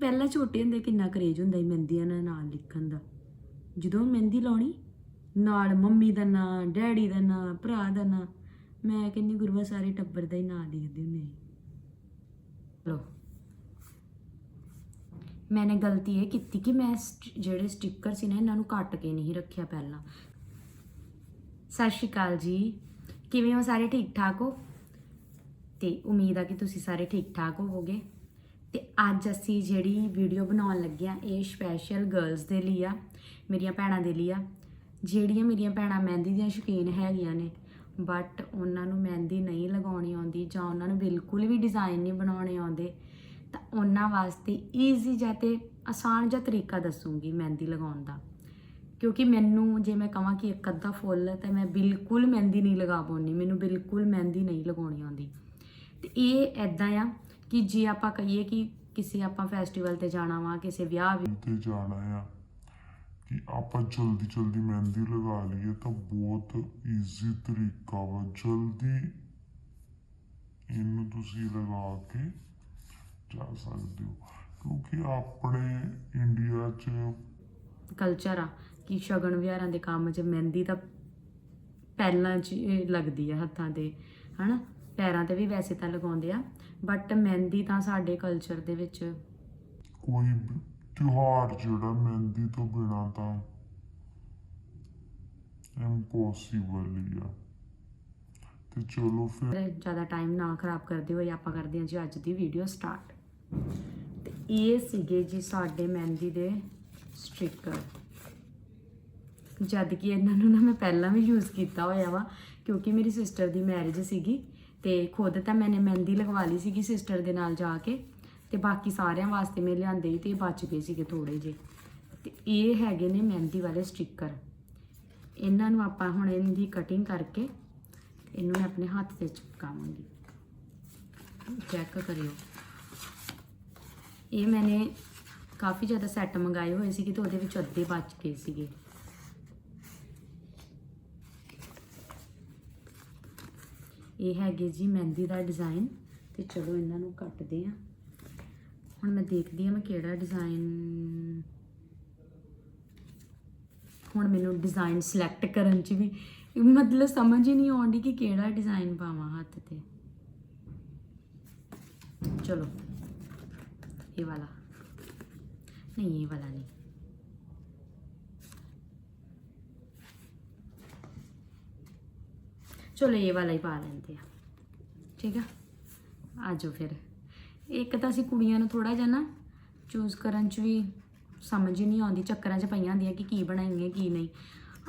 ਪਹਿਲਾਂ ਛੋਟੇ ਹੁੰਦੇ ਕਿੰਨਾ ਕਰੇਜ ਹੁੰਦਾ ਸੀ ਮਹਿੰਦੀਆਂ ਦਾ ਨਾਂ ਲਿਖਣ ਦਾ। ਜਦੋਂ ਮਹਿੰਦੀ ਲਾਉਣੀ, ਨਾਲ ਮੰਮੀ ਦਾ ਨਾਂ, ਡੈਡੀ ਦਾ ਨਾਂ, ਭਰਾ ਦਾ ਨਾਂ, ਮੈਂ ਕਹਿੰਨੀ ਗੁਰੂਆ ਸਾਰੇ ਟੱਬਰ ਦਾ ਹੀ ਨਾਂ ਲਿਖਦੇ ਹੁੰਦੇ ਸੀ। ਲੋ ਮੈਨੇ ਗਲਤੀ ਇਹ ਕੀਤੀ ਕਿ ਮੈਂ ਸਟ- ਜਿਹੜੇ ਸਟicker ਸੀ ਨਾ, ਇਹਨਾਂ ਨੂੰ ਕੱਟ ਕੇ ਨਹੀਂ ਰੱਖਿਆ ਪਹਿਲਾਂ। ਸਤਿ ਸ਼੍ਰੀ ਅਕਾਲ ਜੀ। ਕਿਵੇਂ ਹੋ ਸਾਰੇ? ਠੀਕ ਠਾਕ ਹੋ? ਤੇ ਉਮੀਦ ਆ ਕਿ ਤੁਸੀਂ ਸਾਰੇ ਠੀਕ ਠਾਕ ਹੋਵੋਗੇ। ਅੱਜ ਅਸੀਂ ਜਿਹੜੀ ਵੀਡੀਓ ਬਣਾਉਣ ਲੱਗੇ ਆ ਇਹ ਸਪੈਸ਼ਲ ਗਰਲਸ ਦੇ ਲਈ ਆ, ਮੇਰੀਆਂ ਭੈਣਾਂ ਦੇ ਲਈ ਆ। ਜਿਹੜੀਆਂ ਮੇਰੀਆਂ ਭੈਣਾਂ ਮਹਿੰਦੀ ਦੀਆਂ ਸ਼ੌਕੀਨ ਹੈਗੀਆਂ ਨੇ ਬਟ ਉਹਨਾਂ ਨੂੰ ਮਹਿੰਦੀ ਨਹੀਂ ਲਗਾਉਣੀ ਆਉਂਦੀ ਜਾਂ ਉਹਨਾਂ ਨੂੰ ਬਿਲਕੁਲ ਵੀ ਡਿਜ਼ਾਈਨ ਨਹੀਂ ਬਣਾਉਣੇ ਆਉਂਦੇ, ਤਾਂ ਉਹਨਾਂ ਵਾਸਤੇ ਈਜ਼ੀ ਜਾਂ ਤੇ ਆਸਾਨ ਜਿਹਾ ਤਰੀਕਾ ਦੱਸੂਗੀ ਮਹਿੰਦੀ ਲਗਾਉਣ ਦਾ। ਕਿਉਂਕਿ ਮੈਨੂੰ ਜੇ ਮੈਂ ਕਹਾਂ ਕਿ ਇੱਕ ਅੱਧਾ ਫੁੱਲ, ਤਾਂ ਮੈਂ ਬਿਲਕੁਲ ਮਹਿੰਦੀ ਨਹੀਂ ਲਗਾ ਪਾਉਣੀ ਮੈਨੂੰ ਬਿਲਕੁਲ ਮਹਿੰਦੀ ਨਹੀਂ ਲਗਾਉਣੀ ਆਉਂਦੀ। ਤੇ ਇਹ ਐਦਾਂ ਆ ਕਿ ਜੇ ਆਪਾਂ ਕਹੀਏ ਕਿ ਕਿਸੇ ਆਪਾਂ ਫੈਸਟੀਵਲ ਤੇ ਜਾਣਾ ਵਾ ਕਿਸੇ ਵਿਆਹ ਵਿੱਚ ਤੇ ਜਾਣਾ ਆ। ਕਿ ਆਪਾਂ ਜਲਦੀ ਜਲਦੀ ਮਹਿੰਦੀ ਲਗਾ ਲਈਏ ਤਾਂ ਬਹੁਤ ਈਜ਼ੀ ਤਰੀਕਾ ਵਾ। ਜਲਦੀ ਇਹਨੂੰ ਤੁਸੀਂ ਲਗਾ ਕੇ ਜਾ ਸਕਦੇ ਹੋ। ਕਿਉਂਕਿ ਆਪਣੇ ਇੰਡੀਆ 'ਚ ਕਲਚਰ ਆ ਕਿ ਸ਼ਗਨ ਵਿਹਾਰਾਂ ਦੇ ਕੰਮ 'ਚ ਮਹਿੰਦੀ ਤਾਂ ਪਹਿਲਾਂ 'ਚ ਲੱਗਦੀ ਆ ਹੱਥਾਂ ਤੇ ਹਨਾ? ਪੈਰਾਂ ਤੇ ਵੀ ਵੈਸੇ ਤਾਂ ਲਗਾਉਂਦੇ ਆ ਬਟ ਮਹਿੰਦੀ ਤਾਂ ਸਾਡੇ ਕਲਚਰ ਦੇ ਵਿੱਚ ਕੋਈ ਤਿਉਹਾਰ ਜਿਹੜਾ ਮਹਿੰਦੀ ਤੋਂ ਬਿਨਾ ਤਾਂ ਇੰਪੋਸੀਬਲ ਹੀ ਆ। ਤੇ ਚਲੋ ਫਿਰ ਜ਼ਿਆਦਾ ਟਾਈਮ ਨਾ ਖਰਾਬ ਕਰਦੇ ਹੋਏ ਆਪਾਂ ਕਰਦੇ ਹਾਂ ਜੀ ਅੱਜ ਦੀ ਵੀਡੀਓ ਸਟਾਰਟ ਤੇ ਇਹ ਸੀਗੇ ਜੀ ਸਾਡੇ ਮਹਿੰਦੀ ਦੇ ਸਟicker ਜਦ ਕਿ ਇਹਨਾਂ ਨੂੰ ਨਾ ਮੈਂ ਪਹਿਲਾਂ ਵੀ ਯੂਜ਼ ਕੀਤਾ ਹੋਇਆ ਵਾ ਕਿਉਂਕਿ ਮੇਰੀ ਸਿਸਟਰ ਦੀ ਮੈਰਿਜ ਸੀਗੀ। ਤੇ ਖੁਦ ਤਾਂ ਮੈਨੇ ਮਹਿੰਦੀ ਲਗਵਾ ਲਈ ਸੀਗੀ ਸਿਸਟਰ ਦੇ ਨਾਲ ਜਾ ਕੇ ਤੇ ਬਾਕੀ ਸਾਰਿਆਂ ਵਾਸਤੇ ਮੈਂ ਲਿਆਂਦੇ ਸੀ ਤੇ ਇਹ ਬਚ ਗਏ ਸੀਗੇ ਥੋੜੇ ਜਿਹੇ। ਤੇ ਇਹ ਹੈਗੇ ਨੇ ਮਹਿੰਦੀ ਵਾਲੇ ਸਟicker ਇਹਨਾਂ ਨੂੰ ਆਪਾਂ ਹੁਣ ਇਹਦੀ ਕਟਿੰਗ ਕਰਕੇ ਇਹਨੂੰ ਮੈਂ ਆਪਣੇ ਹੱਥ ਤੇ ਚਿਪਕਾਵਾਂਗੀ ਚੈੱਕ ਕਰਿਓ। ਇਹ ਮੈਨੇ ਕਾਫੀ ਜ਼ਿਆਦਾ ਸੈੱਟ ਮੰਗਾਏ ਹੋਏ ਸੀਗੇ ਤੇ ਉਹਦੇ ਵਿੱਚ ਅੱਧੇ ਬਚ ਗਏ ਸੀਗੇ। ਇਹ ਹੈਗੇ ਜੀ ਮਹਿੰਦੀ ਦਾ ਡਿਜ਼ਾਈਨ ਤੇ ਚਲੋ ਇਹਨਾਂ ਨੂੰ ਕੱਟਦੇ ਆ ਹੁਣ ਮੈਂ ਦੇਖਦੀ ਆ ਮੈਂ ਕਿਹੜਾ ਡਿਜ਼ਾਈਨ ਹੁਣ ਮੈਨੂੰ ਡਿਜ਼ਾਈਨ ਸਿਲੈਕਟ ਕਰਨ ਚ ਵੀ ਮਤਲਬ ਸਮਝ ਹੀ ਨਹੀਂ ਆਉਂਦੀ ਕਿ ਕਿਹੜਾ ਡਿਜ਼ਾਈਨ ਪਾਵਾਂ ਹੱਥ ਤੇ। ਚਲੋ, ਇਹ ਵਾਲਾ। ਨਹੀਂ, ਇਹ ਵਾਲਾ ਨਹੀਂ। ਚਲੋ ਇਹ ਵਾਲਾ ਹੀ ਪਾ ਲੈਂਦੇ ਆ। ਠੀਕ ਆ? ਆਜੋ ਫਿਰ। ਇੱਕ ਤਾਂ ਅਸੀਂ ਕੁੜੀਆਂ ਨੂੰ ਥੋੜਾ ਜਿਹਾ ਨਾ ਚੂਜ਼ ਕਰਨ ਚ ਵੀ ਸਮਝ ਹੀ ਨਹੀਂ ਆਉਂਦੀ, ਚੱਕਰਾਂ 'ਚ ਪਈਆਂ ਹੁੰਦੀਆਂ ਕਿ ਕੀ ਬਣਾਈਏ, ਕੀ ਨਹੀਂ।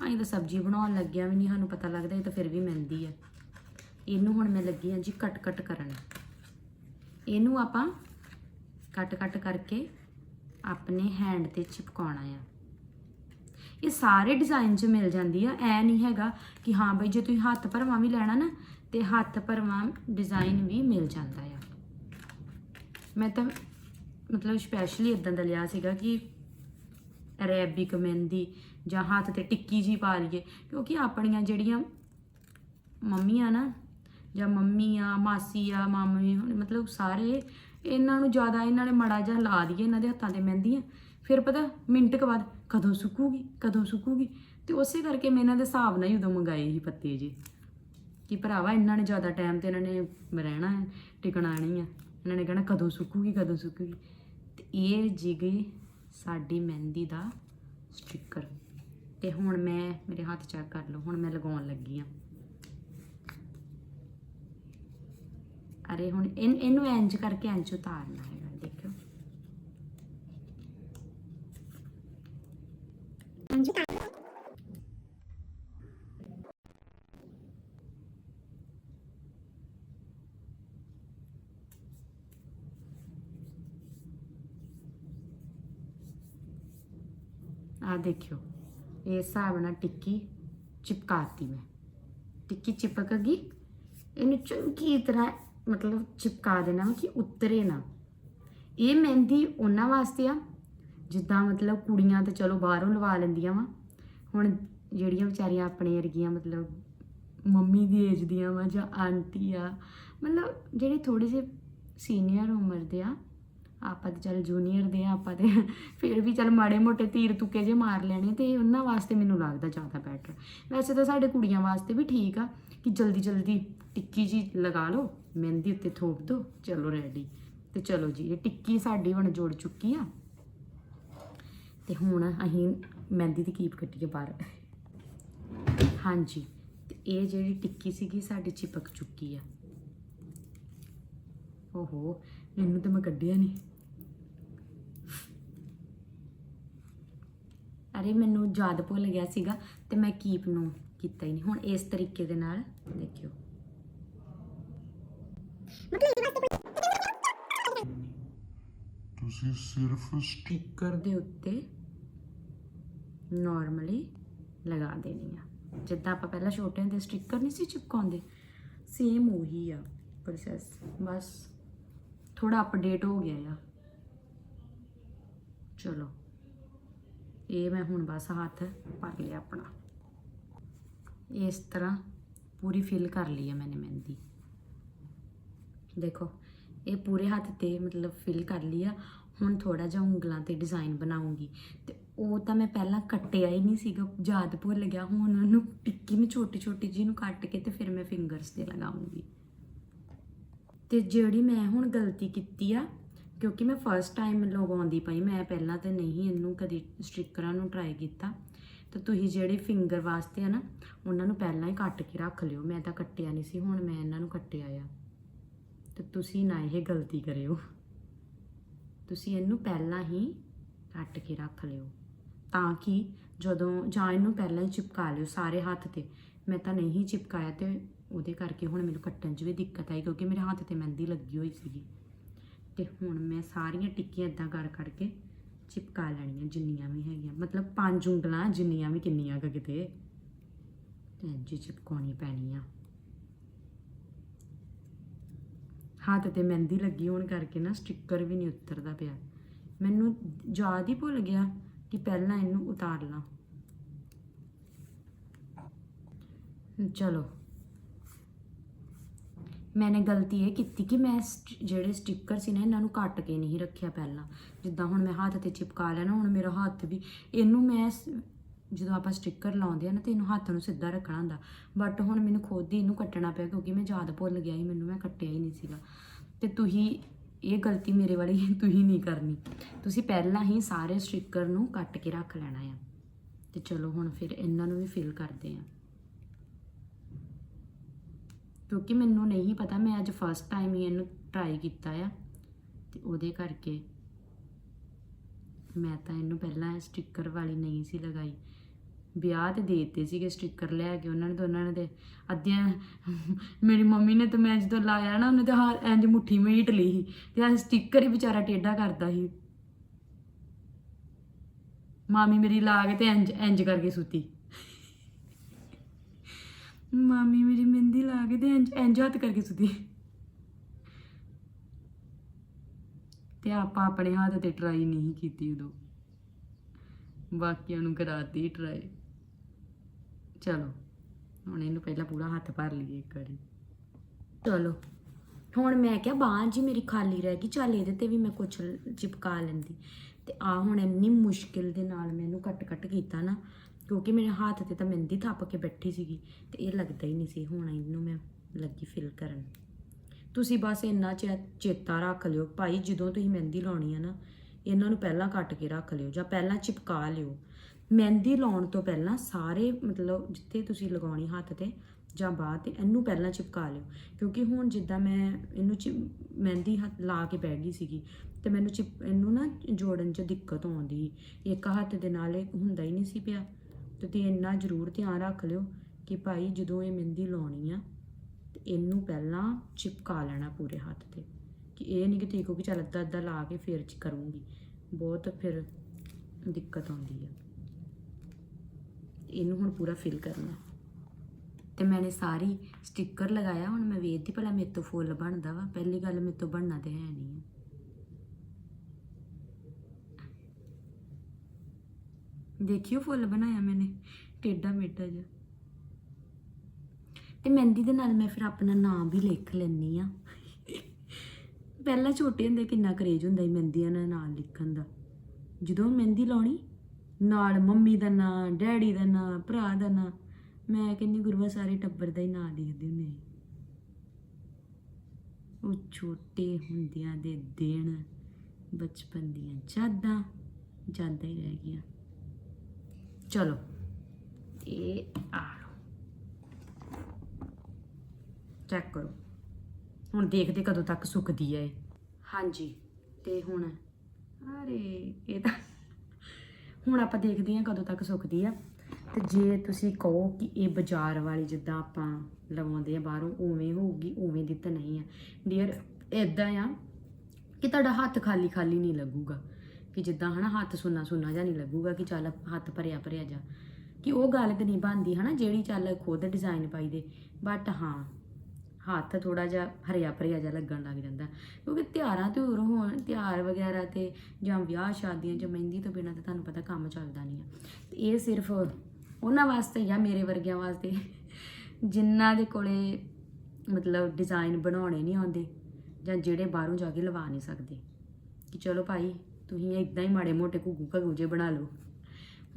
ਅਸੀਂ ਤਾਂ ਸਬਜ਼ੀ ਬਣਾਉਣ ਲੱਗਿਆ ਵੀ ਨਹੀਂ, ਸਾਨੂੰ ਪਤਾ ਲੱਗਦਾ ਇਹ ਤਾਂ ਫਿਰ ਵੀ ਮਹਿੰਦੀ ਆ। ਇਹਨੂੰ ਹੁਣ ਮੈਂ ਲੱਗੀ ਆ ਜੀ ਕੱਟ ਕੱਟ ਕਰਨ। ਇਹਨੂੰ ਆਪਾਂ ਕੱਟ ਕੱਟ ਕਰਕੇ ਆਪਣੇ ਹੈਂਡ ਤੇ ਚਿਪਕਾਉਣਾ ਆ। ਇਹ ਸਾਰੇ ਡਿਜ਼ਾਈਨ 'ਚ ਮਿਲ ਜਾਂਦੀ ਆ। ਐ ਨਹੀਂ ਹੈਗਾ ਕਿ ਹਾਂ ਬਈ ਜੇ ਤੁਸੀਂ ਹੱਥ ਭਰਵਾਂ ਵੀ ਲੈਣਾ ਨਾ, ਤੇ ਹੱਥ ਭਰਵਾਂ ਡਿਜ਼ਾਈਨ ਵੀ ਮਿਲ ਜਾਂਦਾ ਆ। ਮੈਂ ਤਾਂ ਮਤਲਬ ਸਪੈਸ਼ਲੀ ਇਦਾਂ ਦਾ ਲਿਆ ਸੀਗਾ ਕਿ ਅਰੇਬਿਕ ਮਹਿੰਦੀ ਜਾਂ ਹੱਥ ਤੇ ਟਿੱਕੀ ਜੀ ਪਾ ਲਈਏ, ਕਿਉਂਕਿ ਆਪਣੀਆਂ ਜਿਹੜੀਆਂ ਮੰਮੀਆਂ ਨਾ, ਜਾਂ ਮੰਮੀ ਆ, ਮਾਸੀ ਆ, ਮਾਮੀ ਹੁਣ, ਮਤਲਬ ਸਾਰੇ ਇਹਨਾਂ ਨੂੰ ਜ਼ਿਆਦਾ ਇਹਨਾਂ ਨੇ ਮੜਾ ਜਿਹਾ ਲਾ ਦਈਏ, ਇਹਨਾਂ ਦੇ ਹੱਥਾਂ ਤੇ ਮਹਿੰਦੀਆਂ। ਫਿਰ ਪਤਾ, ਮਿੰਟ ਕੁ ਬਾਅਦ ਕਦੋਂ ਸੁੱਕੂਗੀ ਕਦੋਂ ਸੁੱਕੂਗੀ? ਤੇ ਉਸੇ ਕਰਕੇ ਮੈਂ ਇਹਨਾਂ ਦੇ ਹਿਸਾਬ ਨਾਲ ਹੀ ਉਦੋਂ ਮੰਗਾਏ ਸੀ ਪੱਤੇ ਜੀ। ਕਿ ਭਰਾਵਾ, ਇਹਨਾਂ ਨੇ ਜ਼ਿਆਦਾ ਟਾਈਮ ਤੇ ਇਹਨਾਂ ਨੇ ਰਹਿਣਾ ਹੈ, ਟਿਕਣਾ ਨਹੀਂ ਆ ਇਹਨਾਂ ਨੇ ਕਹਿਣਾ ਕਦੋਂ ਸੁੱਕੂਗੀ ਕਦੋਂ ਸੁੱਕੂਗੀ। ਤੇ ਇਹ ਜੀ ਗਈ ਸਾਡੀ ਮਹਿੰਦੀ ਦਾ ਸਟicker ਤੇ ਹੁਣ ਮੈਂ, ਮੇਰੇ ਹੱਥ ਚੈੱਕ ਕਰ ਲਓ, ਹੁਣ ਮੈਂ ਲਗਾਉਣ ਲੱਗੀ ਆ ਅਰੇ ਹੁਣ ਇਨ ਇਹਨੂੰ ਇੰਜ ਕਰਕੇ ਇੰਜ ਉਤਾਰਨਾ ਹੈਗਾ ਦੇਖਿਓ ਆ ਦੇਖਿਓ, ਇਹ ਹਿਸਾਬ ਨਾਲ ਟਿੱਕੀ ਚਿਪਕਾਤੀ ਮੈਂ। ਟਿੱਕੀ ਚਿਪਕ ਗਈ। ਇਹਨੂੰ ਚੰਗੀ ਤਰ੍ਹਾਂ ਮਤਲਬ ਚਿਪਕਾ ਦੇਣਾ ਕਿ ਉਤਰੇ ਨਾ। ਇਹ ਮਹਿੰਦੀ ਉਹਨਾਂ ਵਾਸਤੇ ਆ, ਜਿੱਦਾਂ ਮਤਲਬ ਕੁੜੀਆਂ ਤੇ ਚਲੋ ਬਾਹਰੋਂ ਲਵਾ ਲੈਂਦੀਆਂ ਵਾ। ਹੁਣ ਜਿਹੜੀਆਂ ਵਿਚਾਰੀਆਂ ਆਪਣੇ ਵਰਗੀਆਂ ਮਤਲਬ ਮੰਮੀ ਦੀ ਏਜ ਦੀਆਂ ਵਾ ਜਾਂ ਆਂਟੀ ਆ, ਮਤਲਬ ਜਿਹੜੇ ਥੋੜੇ ਜਿਹੇ ਸੀਨੀਅਰ ਉਮਰ ਦੇ ਆ ਆਪਾਂ ਤੇ ਚੱਲ ਜੂਨੀਅਰ ਦੇ ਆ ਆਪਾਂ ਤੇ ਫਿਰ ਵੀ ਚੱਲ ਮਾੜੇ ਮੋਟੇ ਤੀਰ ਤੁੱਕੇ ਜੇ ਮਾਰ ਲੈਣੇ ਤੇ ਉਹਨਾਂ ਵਾਸਤੇ ਮੈਨੂੰ ਲੱਗਦਾ ਜ਼ਿਆਦਾ ਬੈਟਰ ਵੈਸੇ ਤਾਂ ਸਾਡੇ ਕੁੜੀਆਂ ਵਾਸਤੇ ਵੀ ਠੀਕ ਆ ਕਿ ਜਲਦੀ ਜਲਦੀ ਟਿੱਕੀ ਜੀ ਲਗਾ ਲਓ, ਮਹਿੰਦੀ ਉੱਤੇ ਥੋਪ ਦਿਓ ਚਲੋ ਰੈਡੀ ਤੇ ਚਲੋ ਜੀ, ਇਹ ਟਿੱਕੀ ਸਾਡੀ ਹੁਣ ਜੁੜ ਚੁੱਕੀ ਆ। ਤੇ ਹੁਣ ਅਸੀਂ ਮਹਿੰਦੀ ਦੀ ਕੀਪ ਕੱਟੀਏ ਬਾਹਰ। ਹਾਂਜੀ, ਤੇ ਇਹ ਜਿਹੜੀ ਟਿੱਕੀ ਸੀਗੀ ਸਾਡੀ ਚਿਪਕ ਚੁੱਕੀ ਆ। ਓਹੋ, ਇਹਨੂੰ ਤਾਂ ਮੈਂ ਕੱਢਿਆ ਨਹੀਂ ਅਰੇ ਮੈਨੂੰ ਯਾਦ ਭੁੱਲ ਗਿਆ ਸੀਗਾ ਤੇ ਮੈਂ ਕੀਪ ਨੂੰ ਕੀਤਾ ਹੀ ਨਹੀਂ। ਹੁਣ ਇਸ ਤਰੀਕੇ ਦੇ ਨਾਲ ਦੇਖਿਓ। ਤੁਸੀਂ ਸਿਰਫ ਸਟicker ਦੇ ਉੱਤੇ ਨਾਰਮਲੀ ਲਗਾ ਦੇਣੀ ਆ। ਜਿੱਦਾਂ ਆਪਾਂ ਪਹਿਲਾਂ ਛੋਟੇ ਹੁੰਦੇ ਸਟicker ਨਹੀਂ ਸੀ ਚਿਪਕਾਉਂਦੇ ਸੇਮ ਉਹੀ ਆ ਪ੍ਰੋਸੈਸ ਬਸ ਥੋੜਾ ਅਪਡੇਟ ਹੋ ਗਿਆ ਆ। ਚਲੋ। ਇਹ ਮੈਂ ਹੁਣ ਬਸ ਹੱਥ ਭਰ ਲਿਆ ਆਪਣਾ। ਇਸ ਤਰ੍ਹਾਂ ਪੂਰੀ ਫਿਲ ਕਰ ਲਈ ਹੈ ਮੈਨੇ ਮਹਿੰਦੀ। ਦੇਖੋ, ਇਹ ਪੂਰੇ ਹੱਥ ਤੇ ਮਤਲਬ ਫਿਲ ਕਰ ਲਿਆ ਹੁਣ ਥੋੜਾ ਜਿਹਾ ਉਂਗਲਾਂ ਤੇ ਡਿਜ਼ਾਈਨ ਬਣਾਉਂਗੀ। ਤੇ ਉਹ ਤਾਂ ਮੈਂ ਪਹਿਲਾਂ ਕੱਟਿਆ ਹੀ ਨਹੀਂ ਸੀਗਾ, ਯਾਦ ਭੁੱਲ ਗਿਆ। ਹੁਣ ਉਹਨੂੰ ਟਿੱਕੀ ਨੂੰ ਛੋਟੀ ਛੋਟੀ ਜੀ ਨੂੰ ਕੱਟ ਕੇ ਤੇ ਫਿਰ ਮੈਂ ਫਿੰਗਰਸ ਤੇ ਲਗਾਉਂਗੀ। ਤੇ ਜਿਹੜੀ ਮੈਂ ਹੁਣ ਗਲਤੀ ਕੀਤੀ ਆ ਕਿਉਂਕਿ ਮੈਂ ਫਰਸਟ ਟਾਈਮ ਲਗਾਉਂਦੀ ਪਈ, ਮੈਂ ਪਹਿਲਾਂ ਤੇ ਨਹੀਂ ਇਹਨੂੰ ਕਦੀ ਸਟਿੱਕਰਾਂ ਨੂੰ ਟਰਾਈ ਕੀਤਾ। ਤੇ ਤੁਸੀਂ ਜਿਹੜੇ ਫਿੰਗਰ ਵਾਸਤੇ ਆ ਨਾ, ਉਹਨਾਂ ਨੂੰ ਪਹਿਲਾਂ ਹੀ ਕੱਟ ਕੇ ਰੱਖ ਲਿਓ। ਮੈਂ ਤਾਂ ਕੱਟਿਆ ਨਹੀਂ ਸੀ, ਹੁਣ ਮੈਂ ਇਹਨਾਂ ਨੂੰ ਕੱਟਿਆ ਆ। ਤੇ ਤੁਸੀਂ ਨਾ ਇਹ ਗਲਤੀ ਕਰਿਓ। ਤੁਸੀਂ ਇਹਨੂੰ ਪਹਿਲਾਂ ਹੀ ਕੱਟ ਕੇ ਰੱਖ ਲਿਓ। ਤਾਂ ਕਿ ਜਦੋਂ, ਜਾਂ ਇਹਨੂੰ ਪਹਿਲਾਂ ਹੀ ਚਿਪਕਾ ਲਿਓ ਸਾਰੇ ਹੱਥ ਤੇ। ਮੈਂ ਤਾਂ ਨਹੀਂ ਚਿਪਕਾਇਆ ਤੇ ਉਹਦੇ ਕਰਕੇ ਹੁਣ ਮੈਨੂੰ ਕੱਟਣ 'ਚ ਵੀ ਦਿੱਕਤ ਆਈ, ਕਿਉਂਕਿ ਮੇਰੇ ਹੱਥ ਤੇ ਮਹਿੰਦੀ ਲੱਗੀ ਹੋਈ ਸੀਗੀ। ਤੇ ਹੁਣ ਮੈਂ ਸਾਰੀਆਂ ਟਿੱਕੀਆਂ ਇਦਾਂ ਕਰ ਕਰਕੇ ਚਿਪਕਾ ਲੈਣੀਆਂ, ਜਿੰਨੀਆਂ ਵੀ ਹੈਗੀਆਂ। ਮਤਲਬ ਪੰਜ ਉਂਗਲਾਂ, ਜਿੰਨੀਆਂ ਵੀ ਕਿੰਨੀਆਂ ਕੁ ਕਿਤੇ। ਤੇ ਚਿਪਕਾਉਣੀ ਪੈਣੀ ਆ ਹੱਥ ਤੇ ਮਹਿੰਦੀ ਲੱਗੀ ਹੋਣ ਕਰਕੇ ਨਾ ਸਟicker ਵੀ ਨਹੀਂ ਉਤਰਦਾ ਪਿਆ। ਮੈਨੂੰ ਯਾਦ ਹੀ ਭੁੱਲ ਗਿਆ ਕਿ ਪਹਿਲਾਂ ਇਹਨੂੰ ਉਤਾਰ ਲਾਂ ਚਲੋ। ਮੈਨੇ ਗਲਤੀ ਇਹ ਕੀਤੀ ਕਿ ਮੈਂ ਸਟ- ਜਿਹੜੇ ਸਟਿੱਕਰ ਸੀ ਨਾ, ਇਹਨਾਂ ਨੂੰ ਕੱਟ ਕੇ ਨਹੀਂ ਰੱਖਿਆ ਪਹਿਲਾਂ। ਜਿੱਦਾਂ ਹੁਣ ਮੈਂ ਹੱਥ ਤੇ ਚਿਪਕਾ ਲਿਆ ਨਾ, ਹੁਣ ਮੇਰਾ ਹੱਥ ਵੀ, ਇਹਨੂੰ ਮੈਂ ਸ- ਜਦੋਂ ਆਪਾਂ ਸਟਿੱਕਰ ਲਾਉਂਦੇ ਆ ਨਾ, ਤੇ ਇਹਨੂੰ ਹੱਥ ਨੂੰ ਸਿੱਧਾ ਰੱਖਣਾ ਹੁੰਦਾ। ਬਟ ਹੁਣ ਮੈਨੂੰ ਖੁਦ ਹੀ ਇਹਨੂੰ ਕੱਟਣਾ ਪਿਆ, ਕਿਉਂਕਿ ਮੈਂ ਯਾਦ ਭੁੱਲ ਗਿਆ ਸੀ, ਮੈਨੂੰ ਮੈਂ ਕੱਟਿਆ ਹੀ ਨਹੀਂ ਸੀਗਾ। ਤੇ ਤੁਸੀਂ, ਇਹ ਗਲਤੀ ਮੇਰੇ ਵਾਲੀ ਤੁਸੀਂ ਨਹੀਂ ਕਰਨੀ। ਤੁਸੀਂ ਪਹਿਲਾਂ ਹੀ ਸਾਰੇ ਸਟਿੱਕਰ ਨੂੰ ਕੱਟ ਕੇ ਰੱਖ ਲੈਣਾ ਆ। ਤੇ ਚਲੋ ਹੁਣ ਫਿਰ ਇਹਨਾਂ ਨੂੰ ਵੀ ਫਿਲ ਕਰਦੇ ਆ। ਕਿਉਂਕਿ ਮੈਨੂੰ ਨਹੀਂ ਪਤਾ, ਮੈਂ ਅੱਜ ਫਸਟ ਟਾਈਮ ਹੀ ਇਹਨੂੰ ਟਰਾਈ ਕੀਤਾ ਆ ਤੇ ਉਹਦੇ ਕਰਕੇ ਮੈਂ ਤਾਂ ਇਹਨੂੰ ਪਹਿਲਾਂ ਸਟicker ਵਾਲੀ ਨਹੀਂ ਸੀ ਲਗਾਈ। ਵਿਆਹ ਤੇ ਦੇ ਦਿੱਤੇ ਸੀਗੇ ਸਟicker ਲੈ ਕੇ ਉਹਨਾਂ ਨੇ ਤਾਂ ਉਹਨਾਂ ਨੇ ਤੇ ਅੱਧਿਆਂ ਮੇਰੀ ਮੰਮੀ ਨੇ ਤਾਂ ਮੈਂ ਜਦੋਂ ਲਾਇਆ ਨਾ ਉਹਨੇ ਤਾਂ ਹਾਰ ਇੰਜ ਮੁੱਠੀ ਮੀਟ ਲਈ ਸੀ ਤੇ ਆ ਸਟicker ਹੀ ਵਿਚਾਰਾ ਟੇਢਾ ਕਰਦਾ ਸੀ। ਮਾਮੀ ਮੇਰੀ ਲਾ ਕੇ ਤੇ ਇੰਜ ਇੰਜ ਕਰਕੇ ਸੁੱਤੀ। ਮਾਮੀ ਮੇਰੀ ਮਹਿੰਦੀ ਲਾ ਕੇ ਤੇ ਇੰਜ ਇੰਜ ਹੱਥ ਕਰਕੇ ਸੁੱਤੀ। ਤੇ ਆਪਾਂ ਆਪਣੇ ਹੱਥ ਤੇ ਟਰਾਈ ਨਹੀਂ ਕੀਤੀ ਉਦੋਂ। ਬਾਕੀਆਂ ਨੂੰ ਕਰਾਤੀ ਟਰਾਈ ਚਲੋ, ਹੁਣ ਇਹਨੂੰ ਪਹਿਲਾਂ ਪੂਰਾ ਹੱਥ ਭਰ ਲਈਏ ਇੱਕ ਵਾਰੀ। ਚਲੋ। ਹੁਣ ਮੈਂ ਕਿਹਾ ਬਾਂਹ ਜੀ ਮੇਰੀ ਖਾਲੀ ਰਹਿ ਗਈ, ਚੱਲ ਇਹਦੇ ਤੇ ਵੀ ਮੈਂ ਕੁਛ ਚਿਪਕਾ ਲੈਂਦੀ। ਤੇ ਆ ਹੁਣ ਇੰਨੀ ਮੁਸ਼ਕਿਲ ਦੇ ਨਾਲ ਮੈਂ ਇਹਨੂੰ ਕੱਟ ਕੱਟ ਕੀਤਾ ਨਾ ਕਿਉਂਕਿ ਮੇਰੇ ਹੱਥ ਤੇ ਤਾਂ ਮਹਿੰਦੀ ਥੱਪ ਕੇ ਬੈਠੀ ਸੀਗੀ ਤੇ ਇਹ ਲੱਗਦਾ ਹੀ ਨਹੀਂ ਸੀ, ਹੁਣ ਇਹਨੂੰ ਮੈਂ ਲੱਗੀ ਫਿਲ ਕਰਨ। ਤੁਸੀਂ ਬਸ ਇੰਨਾ ਚੇ- ਚੇਤਾ ਰੱਖ ਲਿਓ, ਭਾਈ ਜਦੋਂ ਤੁਸੀਂ ਮਹਿੰਦੀ ਲਾਉਣੀ ਆ ਨਾ, ਇਹਨਾਂ ਨੂੰ ਪਹਿਲਾਂ ਕੱਟ ਕੇ ਰੱਖ ਲਿਓ ਜਾਂ ਪਹਿਲਾਂ ਚਿਪਕਾ ਲਿਓ। ਮਹਿੰਦੀ ਲਾਉਣ ਤੋਂ ਪਹਿਲਾਂ ਸਾਰੇ ਮਤਲਬ ਜਿੱਥੇ ਤੁਸੀਂ ਲਗਾਉਣੀ ਹੱਥ ਤੇ ਜਾਂ ਬਾਹ ਤੇ, ਇਹਨੂੰ ਪਹਿਲਾਂ ਚਿਪਕਾ ਲਿਓ। ਕਿਉਂਕਿ ਹੁਣ ਜਿੱਦਾਂ ਮੈਂ ਇਹਨੂੰ ਚਿ- ਮਹਿੰਦੀ ਹੱਥ ਲਾ ਕੇ ਬਹਿ ਗਈ ਸੀਗੀ ਤੇ ਮੈਨੂੰ ਚਿਪ, ਇਹਨੂੰ ਨਾ ਜੋੜਨ 'ਚ ਦਿੱਕਤ ਆਉਂਦੀ। ਸੀ। ਇੱਕ ਹੱਥ ਦੇ ਨਾਲ ਇਹ ਹੁੰਦਾ ਹੀ ਨਹੀਂ ਸੀ ਪਿਆ। ਤੁਸੀਂ ਇੰਨਾ ਜ਼ਰੂਰ ਧਿਆਨ ਰੱਖ ਲਿਓ ਕਿ ਭਾਈ ਜਦੋਂ ਇਹ ਮਹਿੰਦੀ ਲਾਉਣੀ ਆ, ਤੇ ਇਹਨੂੰ ਪਹਿਲਾਂ ਚਿਪਕਾ ਲੈਣਾ ਪੂਰੇ ਹੱਥ ਤੇ, ਕਿ ਇਹ ਨਹੀਂ ਕਿ ਠੀਕ ਹੋ ਕਿ ਚੱਲ ਅੱਧਾ ਅੱਧਾ ਲਾ ਕੇ ਫਿਰ ਚ ਕਰੂੰਗੀ। ਬਹੁਤ ਫਿਰ ਦਿੱਕਤ ਆਉਂਦੀ ਆ। ਇਹਨੂੰ ਹੁਣ ਪੂਰਾ ਫਿਲ ਕਰਨਾ। ਤੇ ਮੈंने ਸਾਰੀ ਸਟicker ਲਗਾਇਆ, ਹੁਣ ਮੈਂ ਵੇਖਦੀ, ਭਲਾ ਮੇਰੇ ਤੋਂ ਫੁੱਲ ਬਣਦਾ ਵਾ। ਪਹਿਲੀ ਗੱਲ ਮੇਰੇ ਤੋਂ ਬਣਨਾ ਤੇ ਹੈ ਨਹੀਂ ਦੇਖਿਓ ਫੁੱਲ ਬਣਾਇਆ ਮੈਨੇ ਟੇਡਾ ਮੇਡਾ ਜਿਹਾ। ਤੇ ਮਹਿੰਦੀ ਦੇ ਨਾਲ ਮੈਂ ਫਿਰ ਆਪਣਾ ਨਾਮ ਵੀ ਲਿਖ ਲੈਣੀ ਆ ਪਹਿਲਾਂ ਛੋਟੇ ਹੁੰਦੇ ਕਿੰਨਾ ਕਰੇਜ ਹੁੰਦਾ ਸੀ ਮਹਿੰਦੀਆਂ ਨਾਲ ਨਾਲ ਲਿਖਣ ਦਾ। ਜਦੋਂ ਮਹਿੰਦੀ ਲਾਉਣੀ, ਨਾਲ ਮੰਮੀ ਦਾ ਨਾਂ, ਡੈਡੀ ਦਾ ਨਾਂ, ਭਰਾ ਦਾ ਨਾਂ, ਮੈਂ ਕਹਿੰਦੀ ਗੁਰੂਆ ਸਾਰੇ ਟੱਬਰ ਦਾ ਹੀ ਨਾਂ ਲਿਖਦੇ ਹੁੰਦੇ ਸੀ। ਉਹ ਛੋਟੇ ਹੁੰਦਿਆਂ ਦੇ ਦਿਨ, ਬਚਪਨ ਦੀਆਂ ਯਾਦਾਂ ਯਾਦਾਂ ਹੀ ਰਹਿ ਗਈਆਂ। ਚਲੋ। ਇਹ ਆ ਚੈੱਕ ਕਰੋ। ਹੁਣ ਦੇਖਦੇ ਕਦੋਂ ਤੱਕ ਸੁੱਕਦੀ ਹੈ ਇਹ। ਹਾਂਜੀ। ਤੇ ਹੁਣ ਅਰੇ ਇਹ ਤਾਂ ਹੁਣ ਆਪਾਂ ਦੇਖਦੇ ਹਾਂ ਕਦੋਂ ਤੱਕ ਸੁੱਕਦੀ ਆ। ਤੇ ਜੇ ਤੁਸੀਂ ਕਹੋ ਕਿ ਇਹ ਬਾਜ਼ਾਰ ਵਾਲੀ ਜਿੱਦਾਂ ਆਪਾਂ ਲਵਾਉਂਦੇ ਆ ਬਾਹਰੋਂ ਉਵੇਂ ਹੋਊਗੀ ਉਵੇਂ ਦੀ ਤਾਂ ਨਹੀਂ ਆ। ਡੀਅਰ ਇਦਾਂ ਆ ਕਿ ਤੁਹਾਡਾ ਹੱਥ ਖਾਲੀ ਖਾਲੀ ਨਹੀਂ ਲੱਗੂਗਾ। ਕਿ ਜਿੱਦਾਂ ਹਨਾ ਹੱਥ ਸੁੰਨਾ ਸੁੰਨਾ ਜਾਂ ਨਹੀਂ ਲੱਗੂਗਾ ਕਿ ਚੱਲ ਹੱਥ ਭਰਿਆ ਭਰਿਆ ਜਾ। ਕਿ ਉਹ ਗੱਲ ਤੇ ਨਹੀਂ ਬਣਦੀ ਹਨਾ ਜਿਹੜੀ ਚੱਲ ਖੁਦ ਡਿਜ਼ਾਈਨ ਪਾਈ ਦੇ। ਬਟ ਹਾਂ, ਹੱਥ ਥੋੜਾ ਜਿਹਾ ਹਰਿਆ ਭਰਿਆ ਜਿਹਾ ਲੱਗਣ ਲੱਗ ਜਾਂਦਾ। ਕਿਉਂਕਿ ਤਿਉਹਾਰਾਂ ਤੇ ਹੋਣ ਤਿਉਹਾਰ ਵਗੈਰਾ ਤੇ ਜਾਂ ਵਿਆਹ ਸ਼ਾਦੀਆਂ ਚ ਮਹਿੰਦੀ ਤੋਂ ਬਿਨਾਂ ਤਾਂ ਤੁਹਾਨੂੰ ਪਤਾ ਕੰਮ ਚੱਲਦਾ ਨਹੀਂ ਆ। ਤੇ ਇਹ ਸਿਰਫ ਉਹਨਾਂ ਵਾਸਤੇ ਜਾਂ ਮੇਰੇ ਵਰਗਿਆਂ ਵਾਸਤੇ ਜਿਨ੍ਹਾਂ ਦੇ ਕੋਲੇ ਮਤਲਬ ਡਿਜ਼ਾਈਨ ਬਣਾਉਣੇ ਨਹੀਂ ਆਉਂਦੇ ਜਾਂ ਜਿਹੜੇ ਬਾਹਰੋਂ ਜਾ ਕੇ ਲਵਾ ਨਹੀਂ ਸਕਦੇ। ਕਿ ਚਲੋ ਭਾਈ ਤੁਸੀਂ ਇਦਾਂ ਹੀ ਮਾੜੇ ਮੋਟੇ ਘੁੱਗੂ ਘੱਗੂ ਜੇ ਬਣਾ ਲਓ।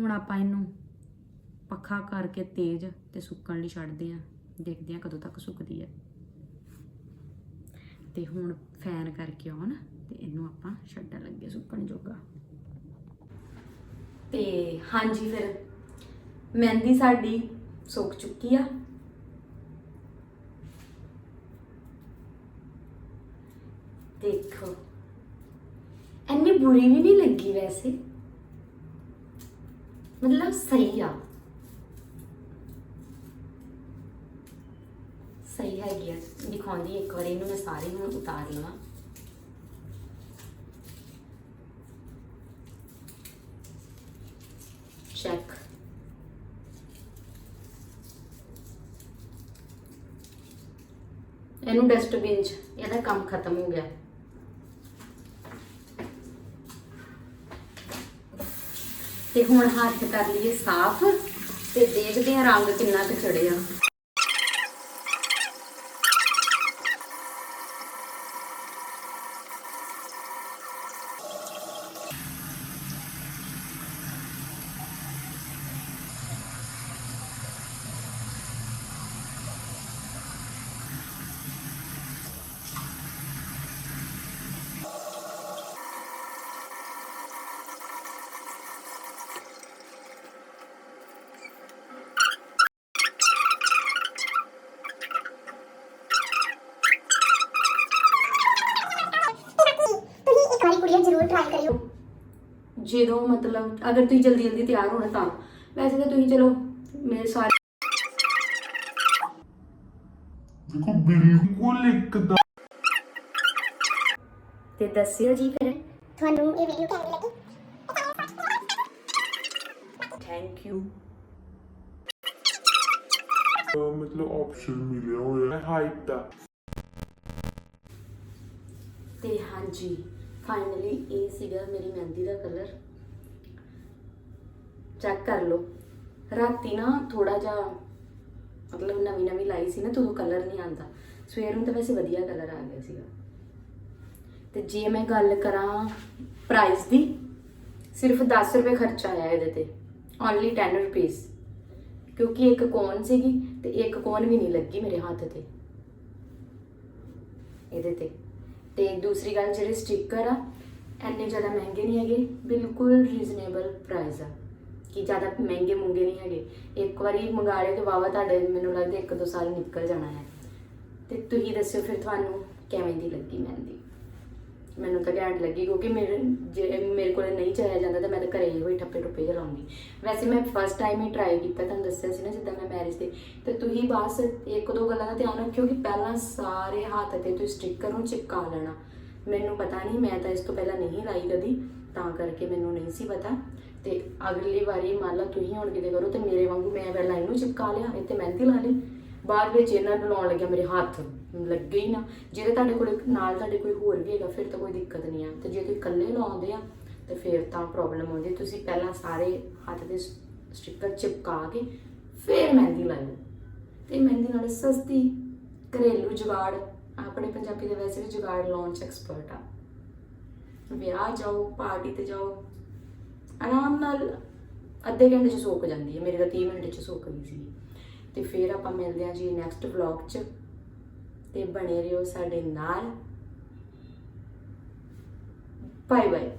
ਹੁਣ ਆਪਾਂ ਇਹਨੂੰ ਪੱਖਾ ਕਰਕੇ ਤੇਜ਼ ਤੇ ਸੁੱਕਣ ਲਈ ਛੱਡਦੇ ਆਂ ਦੇਖਦੇ ਆਂ ਕਦੋਂ ਤੱਕ ਸੁੱਕਦੀ ਹੈ। ਤੇ ਹੁਣ ਫੈਨ ਕਰਕੇ ਆਉਣ ਤੇ ਇਹਨੂੰ ਆਪਾਂ ਛੱਡਣ ਲੱਗੇ ਸੁੱਕਣ ਜੋਗਾ। ਤੇ ਹਾਂਜੀ ਫਿਰ, ਮਹਿੰਦੀ ਸਾਡੀ ਸੁੱਕ ਚੁੱਕੀ ਆ। ਦੇਖੋ। ਇੰਨੀ ਬੁਰੀ ਵੀ ਨਹੀਂ ਲੱਗੀ ਵੈਸੇ। ਮਤਲਬ ਸਹੀ ਆ। ਸਹੀ ਹੈਗੀ ਆ। ਦਿਖਾਉਂਦੀ ਇੱਕ ਵਾਰੀ, ਇਹਨੂੰ ਮੈਂ ਸਾਰੀ ਨੂੰ ਉਤਾਰ ਲਵਾਂ। ਚੈੱਕ ਇਹਨੂੰ ਡਸਟਬਿਨ 'ਚ, ਇਹਦਾ ਕੰਮ ਖਤਮ ਹੋ ਗਿਆ। ਤੇ ਹੁਣ ਹੱਥ ਕਰ ਲਈਏ ਸਾਫ਼ ਤੇ ਦੇਖਦੇ ਹਾਂ ਰੰਗ ਕਿੰਨਾ ਕੁ ਚੜਿਆ ਤੁਸੀਂ ਇੱਕ ਵਾਰੀ ਕੁੜੀਆਂ ਜ਼ਰੂਰ ਟਰਾਈ ਕਰਿਓ। ਜਦੋਂ ਮਤਲਬ ਅਗਰ ਤੁਸੀਂ ਜਲਦੀ ਜਲਦੀ ਤਿਆਰ ਹੋਣਾ ਤਾਂ। ਵੈਸੇ ਤਾਂ ਤੁਸੀਂ ਚਲੋ ਮੇਰੇ ਸਾਰੇ ਦੇਖੋ ਬਿਲਕੁਲ ਇੱਕਦਮ। ਤੇ ਦੱਸਿਓ ਜੀ ਫਿਰ। ਤੁਹਾਨੂੰ ਇਹ ਵੀਡੀਓ ਕਿਵੇਂ ਲੱਗੀ? ਥੈਂਕ ਯੂ ਮਤਲਬ ਆਪਸ਼ਨ ਮਿਲਿਆ ਹੋਇਆ ਹੈ ਹਾਈਟ ਦਾ। ਤੇ ਹਾਂਜੀ। ਫਾਈਨਲੀ ਇਹ ਸੀਗਾ ਮੇਰੀ ਮਹਿੰਦੀ ਦਾ ਕਲਰ ਚੈੱਕ ਕਰ ਲਓ। ਰਾਤੀ ਨਾ ਥੋੜਾ ਜਿਹਾ, ਮਤਲਬ ਨਵੀਂ ਨਵੀਂ ਲਾਈ ਸੀ ਨਾ, ਤਾਂ ਕਲਰ ਨਹੀਂ ਆਂਦਾ ਸਵੇਰ ਨੂੰ ਤਾਂ ਵੈਸੇ ਵਧੀਆ ਕਲਰ ਆ ਗਿਆ ਸੀਗਾ। ਤੇ ਜੇ ਮੈਂ ਗੱਲ ਕਰਾਂ ਪ੍ਰਾਈਸ ਦੀ, ਸਿਰਫ 10 ਰੁਪਏ ਖਰਚਾ ਆਇਆ ਇਹਦੇ ਤੇ। ਓਨਲੀ 10 ਰੁਪੀਸ ਕਿਉਂਕਿ ਇੱਕ ਕੋਨ ਸੀਗੀ ਤੇ ਇੱਕ ਕੋਨ ਵੀ ਨਹੀਂ ਲੱਗੀ ਮੇਰੇ ਹੱਥ ਤੇ। ਇਹਦੇ ਤੇ। ਤੇ ਦੂਸਰੀ ਗੱਲ ਜਿਹੜੇ ਸਟicker ਆ, ਇੰਨੇ ਜ਼ਿਆਦਾ ਮਹਿੰਗੇ ਨਹੀਂ ਹੈਗੇ, ਬਿਲਕੁਲ ਰੀਜ਼ਨੇਬਲ ਪ੍ਰਾਈਸ ਆ। ਕਿ ਜ਼ਿਆਦਾ ਮਹਿੰਗੇ ਮੁੰਗੇ ਨਹੀਂ ਹੈਗੇ। ਇੱਕ ਵਾਰੀ ਮੰਗਾ ਲਿਓ ਤੇ ਵਾਵਾ ਤੁਹਾਡੇ, ਮੈਨੂੰ ਲੱਗਦਾ ਇੱਕ ਦੋ ਸਾਲ ਨਿਕਲ ਜਾਣਾ ਹੈ। ਤੇ ਤੁਸੀਂ ਦੱਸਿਓ ਫਿਰ ਤੁਹਾਨੂੰ ਕਿਵੇਂ ਦੀ ਲੱਗੀ ਮਹਿੰਦੀ? ਮੈਨੂੰ ਤਾਂ ਘੈਂਟ ਲੱਗੀ ਕਿਉਂਕਿ ਮੇਰੇ ਜੇ ਮੇਰੇ ਕੋਲ ਨਹੀਂ ਚਾਹਿਆ ਜਾਂਦਾ ਤਾਂ ਮੈਂ ਤਾਂ ਘਰੇ ਹੀ ਠੱਪੇ ਠੁੱਪੇ ਚਲਾਉਂਗੀ ਵੈਸੇ ਮੈਂ ਫਸਟ ਟਾਈਮ ਹੀ ਟਰਾਈ ਕੀਤਾ, ਤੁਹਾਨੂੰ ਦੱਸਿਆ ਸੀ ਨਾ ਜਿੱਦਾਂ ਮੈਂ ਮੈਰਿਜ ਤੇ। ਤੇ ਤੁਸੀਂ ਬਸ ਇੱਕ ਦੋ ਗੱਲਾਂ ਦਾ ਧਿਆਨ ਰੱਖਿਓ ਕਿ ਪਹਿਲਾਂ ਸਾਰੇ ਹੱਥ ਤੇ ਤੁਸੀਂ ਸਟicker ਨੂੰ ਚਿਪਕਾ ਲੈਣਾ। ਮੈਨੂੰ ਪਤਾ ਨਹੀਂ, ਮੈਂ ਤਾਂ ਇਸ ਤੋਂ ਪਹਿਲਾਂ ਨਹੀਂ ਲਾਈ ਕਦੀ, ਤਾਂ ਕਰਕੇ ਮੈਨੂੰ ਨਹੀਂ ਸੀ ਪਤਾ। ਤੇ ਅਗਲੀ ਵਾਰੀ ਮੰਨ ਲਾ ਤੁਸੀਂ ਹੁਣ ਕਿਤੇ ਕਰੋ ਤੇ ਮੇਰੇ ਵਾਂਗੂ ਮੈਂ ਪਹਿਲਾਂ ਇਹਨੂੰ ਚਿਪਕਾ ਲਿਆ, ਇੱਥੇ ਮਹਿੰਦੀ ਲਾ ਲਈ। ਬਾਅਦ ਵਿੱਚ ਇਹਨਾਂ ਨੂੰ ਲਾਉਣ ਲੱਗਿਆ ਮੇਰੇ ਹੱਥ। ਲੱਗੇ ਹੀ ਨਾ। ਜੇ ਤਾਂ ਤੁਹਾਡੇ ਕੋਲ ਨਾਲ ਤੁਹਾਡੇ ਕੋਈ ਹੋਰ ਵੀ ਹੈਗਾ, ਫਿਰ ਤਾਂ ਕੋਈ ਦਿੱਕਤ ਨਹੀਂ ਆ। ਤੇ ਜੇ ਤੁਸੀਂ ਇਕੱਲੇ ਲਾਉਂਦੇ ਆ, ਤੇ ਫਿਰ ਤਾਂ ਪ੍ਰੋਬਲਮ ਆਉਂਦੀ ਤੁਸੀਂ ਪਹਿਲਾਂ ਸਾਰੇ ਹੱਥ ਦੇ ਸਟicker ਚਿਪਕਾ ਕੇ ਫਿਰ ਮਹਿੰਦੀ ਲਾਇਓ ਤੇ ਮਹਿੰਦੀ ਨਾਲ ਸਸਤੀ ਘਰੇਲੂ ਜੁਗਾੜ, ਆਪਣੇ ਪੰਜਾਬੀ ਦੇ ਵੈਸੇ ਵੀ ਜੁਗਾੜ ਲਾਉਣ ਚ ਐਕਸਪਰਟ ਆ। ਵਿਆਹ ਜਾਓ ਪਾਰਟੀ ਤੇ ਜਾਓ, ਆਰਾਮ ਨਾਲ ਅੱਧੇ ਘੰਟੇ ਚ ਸੁੱਕ ਜਾਂਦੀ ਹੈ ਮੇਰੇ ਤਾਂ 30 ਮਿੰਟ ਚ ਸੁੱਕ ਗਈ ਸੀ। ਤੇ ਫਿਰ ਆਪਾਂ ਮਿਲਦੇ ਹਾਂ ਜੀ ਨੈਕਸਟ ਵਲੌਗ ਚ। ਤੇ ਬਣੇ ਰਹੋ ਸਾਡੇ ਨਾਲ। Bye bye